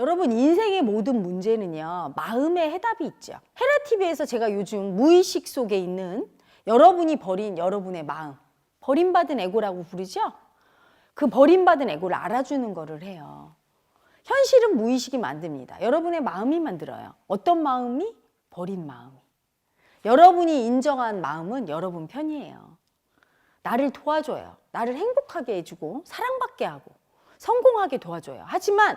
여러분 인생의 모든 문제는요 마음의 해답이 있죠. 헤라 TV에서 제가 요즘 무의식 속에 있는 여러분이 버린 여러분의 마음, 버림받은 에고라고 부르죠. 그 버림받은 에고를 알아주는 거를 해요. 현실은 무의식이 만듭니다. 여러분의 마음이 만들어요. 어떤 마음이? 버린 마음이. 여러분이 인정한 마음은 여러분 편이에요. 나를 도와줘요. 나를 행복하게 해주고 사랑받게 하고 성공하게 도와줘요. 하지만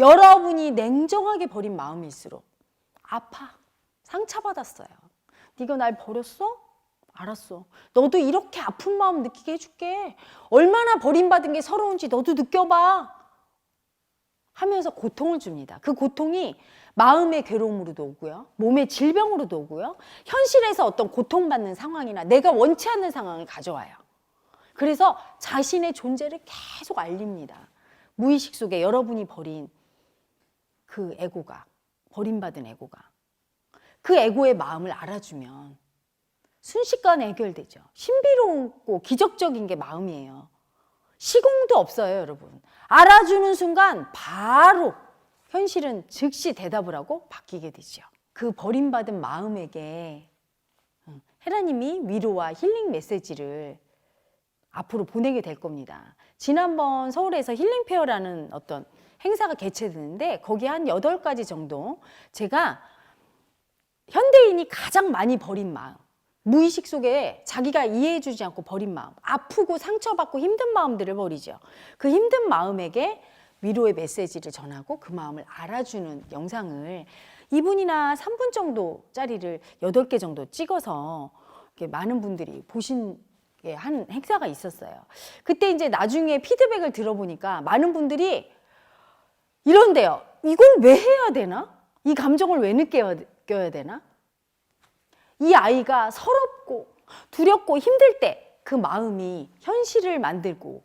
여러분이 냉정하게 버린 마음일수록 아파. 상처받았어요. 네가 날 버렸어? 알았어. 너도 이렇게 아픈 마음 느끼게 해줄게. 얼마나 버림받은 게 서러운지 너도 느껴봐. 하면서 고통을 줍니다. 그 고통이 마음의 괴로움으로도 오고요. 몸의 질병으로도 오고요. 현실에서 어떤 고통받는 상황이나 내가 원치 않는 상황을 가져와요. 그래서 자신의 존재를 계속 알립니다. 무의식 속에 여러분이 버린 그 에고가, 버림받은 에고가. 그 에고의 마음을 알아주면 순식간에 해결되죠. 신비롭고 기적적인 게 마음이에요. 시공도 없어요, 여러분. 알아주는 순간 바로 현실은 즉시 대답을 하고 바뀌게 되죠. 그 버림받은 마음에게 음, 헤라님이 위로와 힐링 메시지를 앞으로 보내게 될 겁니다. 지난번 서울에서 힐링 페어라는 어떤 행사가 개최되는데 거기 한 여덟 가지 정도 제가 현대인이 가장 많이 버린 마음, 무의식 속에 자기가 이해해 주지 않고 버린 마음, 아프고 상처받고 힘든 마음들을 버리죠. 그 힘든 마음에게 위로의 메시지를 전하고 그 마음을 알아주는 영상을 2분이나 3분 정도 짜리를 8개 정도 찍어서 많은 분들이 보신 게한 행사가 있었어요. 그때 이제 나중에 피드백을 들어보니까 많은 분들이 이런데요. 이걸 왜 해야 되나? 이 감정을 왜 느껴야 되나? 이 아이가 서럽고 두렵고 힘들 때 그 마음이 현실을 만들고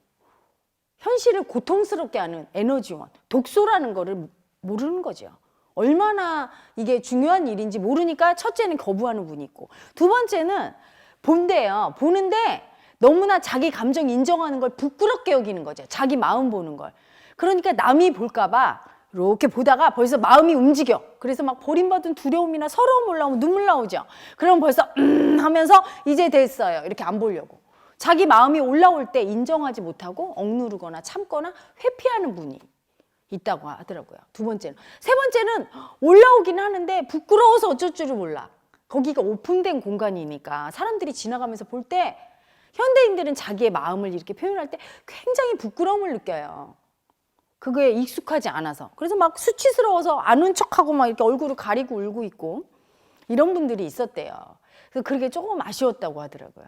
현실을 고통스럽게 하는 에너지원, 독소라는 거를 모르는 거죠. 얼마나 이게 중요한 일인지 모르니까 첫째는 거부하는 분이 있고 두 번째는 본대요. 보는데 너무나 자기 감정 인정하는 걸 부끄럽게 여기는 거죠. 자기 마음 보는 걸. 그러니까 남이 볼까봐 이렇게 보다가 벌써 마음이 움직여. 그래서 막 버림받은 두려움이나 서러움 올라오면 눈물 나오죠. 그럼 벌써 음 하면서 이제 됐어요. 이렇게 안 보려고. 자기 마음이 올라올 때 인정하지 못하고 억누르거나 참거나 회피하는 분이 있다고 하더라고요. 두 번째는. 세 번째는 올라오긴 하는데 부끄러워서 어쩔 줄을 몰라. 거기가 오픈된 공간이니까 사람들이 지나가면서 볼 때 현대인들은 자기의 마음을 이렇게 표현할 때 굉장히 부끄러움을 느껴요. 그거에 익숙하지 않아서. 그래서 막 수치스러워서 아는 척하고 막 이렇게 얼굴을 가리고 울고 있고 이런 분들이 있었대요. 그래서 그게 조금 아쉬웠다고 하더라고요.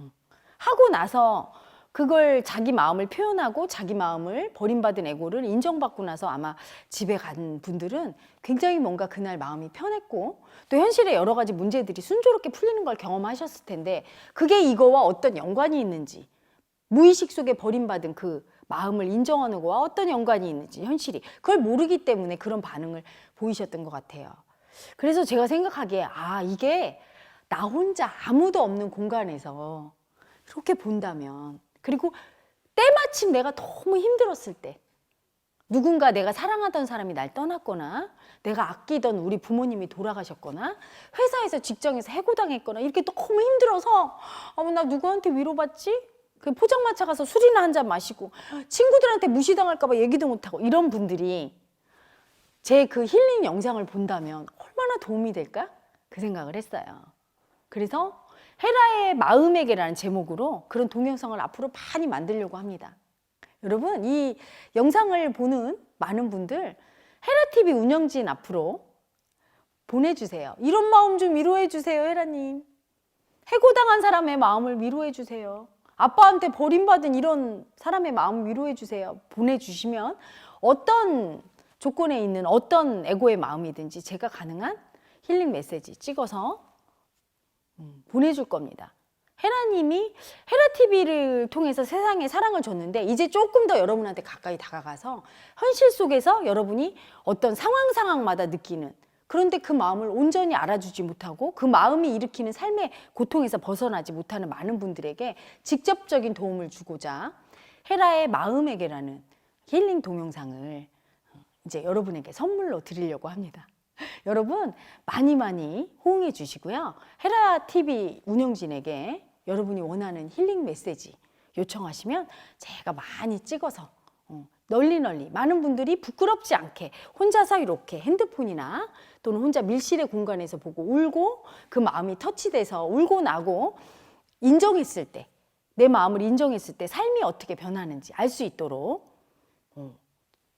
음. 하고 나서 그걸 자기 마음을 표현하고 자기 마음을 버림받은 에고를 인정받고 나서 아마 집에 간 분들은 굉장히 뭔가 그날 마음이 편했고 또 현실의 여러 가지 문제들이 순조롭게 풀리는 걸 경험하셨을 텐데 그게 이거와 어떤 연관이 있는지 무의식 속에 버림받은 그 마음을 인정하는 거와 어떤 연관이 있는지 현실이 그걸 모르기 때문에 그런 반응을 보이셨던 것 같아요. 그래서 제가 생각하기에 아 이게 나 혼자 아무도 없는 공간에서 이렇게 본다면 그리고 때마침 내가 너무 힘들었을 때 누군가 내가 사랑하던 사람이 날 떠났거나 내가 아끼던 우리 부모님이 돌아가셨거나 회사에서 직장에서 해고당했거나 이렇게 너무 힘들어서 어머 나 누구한테 위로받지? 그 포장마차 가서 술이나 한 잔 마시고 친구들한테 무시당할까 봐 얘기도 못하고 이런 분들이 제 그 힐링 영상을 본다면 얼마나 도움이 될까? 그 생각을 했어요. 그래서 헤라의 마음에게라는 제목으로 그런 동영상을 앞으로 많이 만들려고 합니다. 여러분, 이 영상을 보는 많은 분들 헤라TV 운영진 앞으로 보내주세요. 이런 마음 좀 위로해 주세요, 헤라님. 해고당한 사람의 마음을 위로해 주세요. 아빠한테 버림받은 이런 사람의 마음 위로해 주세요. 보내주시면 어떤 조건에 있는 어떤 에고의 마음이든지 제가 가능한 힐링 메시지 찍어서 음, 보내줄 겁니다. 헤라님이 헤라 TV를 통해서 세상에 사랑을 줬는데 이제 조금 더 여러분한테 가까이 다가가서 현실 속에서 여러분이 어떤 상황 상황마다 느끼는 그런데 그 마음을 온전히 알아주지 못하고 그 마음이 일으키는 삶의 고통에서 벗어나지 못하는 많은 분들에게 직접적인 도움을 주고자 헤라의 마음에게라는 힐링 동영상을 이제 여러분에게 선물로 드리려고 합니다. 여러분 많이 많이 호응해 주시고요. 헤라 TV 운영진에게 여러분이 원하는 힐링 메시지 요청하시면 제가 많이 찍어서 어, 널리 널리 많은 분들이 부끄럽지 않게 혼자서 이렇게 핸드폰이나 또는 혼자 밀실의 공간에서 보고 울고 그 마음이 터치돼서 울고 나고 인정했을 때 내 마음을 인정했을 때 삶이 어떻게 변하는지 알 수 있도록 어,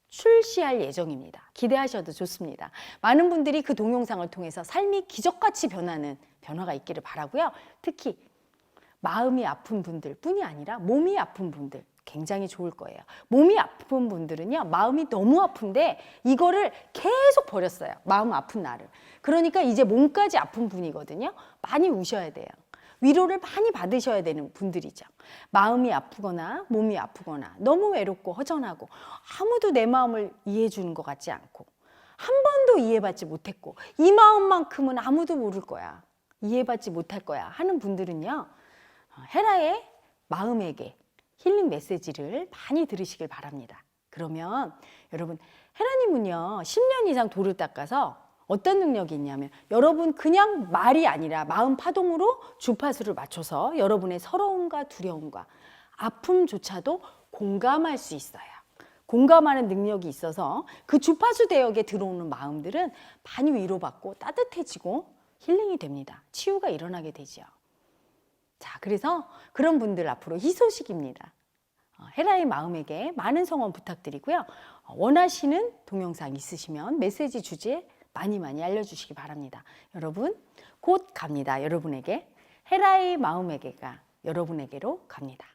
출시할 예정입니다. 기대하셔도 좋습니다. 많은 분들이 그 동영상을 통해서 삶이 기적같이 변하는 변화가 있기를 바라고요. 특히 마음이 아픈 분들 뿐이 아니라 몸이 아픈 분들 굉장히 좋을 거예요. 몸이 아픈 분들은요, 마음이 너무 아픈데 이거를 계속 버렸어요. 마음 아픈 나를. 그러니까 이제 몸까지 아픈 분이거든요. 많이 우셔야 돼요. 위로를 많이 받으셔야 되는 분들이죠. 마음이 아프거나 몸이 아프거나 너무 외롭고 허전하고 아무도 내 마음을 이해해 주는 것 같지 않고 한 번도 이해받지 못했고 이 마음만큼은 아무도 모를 거야. 이해받지 못할 거야 하는 분들은요. 어, 헤라의 마음에게 힐링 메시지를 많이 들으시길 바랍니다. 그러면 여러분 헤라님은요 10년 이상 돌을 닦아서 어떤 능력이 있냐면 여러분 그냥 말이 아니라 마음 파동으로 주파수를 맞춰서 여러분의 서러움과 두려움과 아픔조차도 공감할 수 있어요. 공감하는 능력이 있어서 그 주파수 대역에 들어오는 마음들은 많이 위로받고 따뜻해지고 힐링이 됩니다. 치유가 일어나게 되죠. 자, 그래서 그런 분들 앞으로 희소식입니다. 어, 헤라의 마음에게 많은 성원 부탁드리고요. 어, 원하시는 동영상 있으시면 메시지 주제 많이 많이 알려주시기 바랍니다. 여러분, 곧 갑니다. 여러분에게. 헤라의 마음에게가 여러분에게로 갑니다.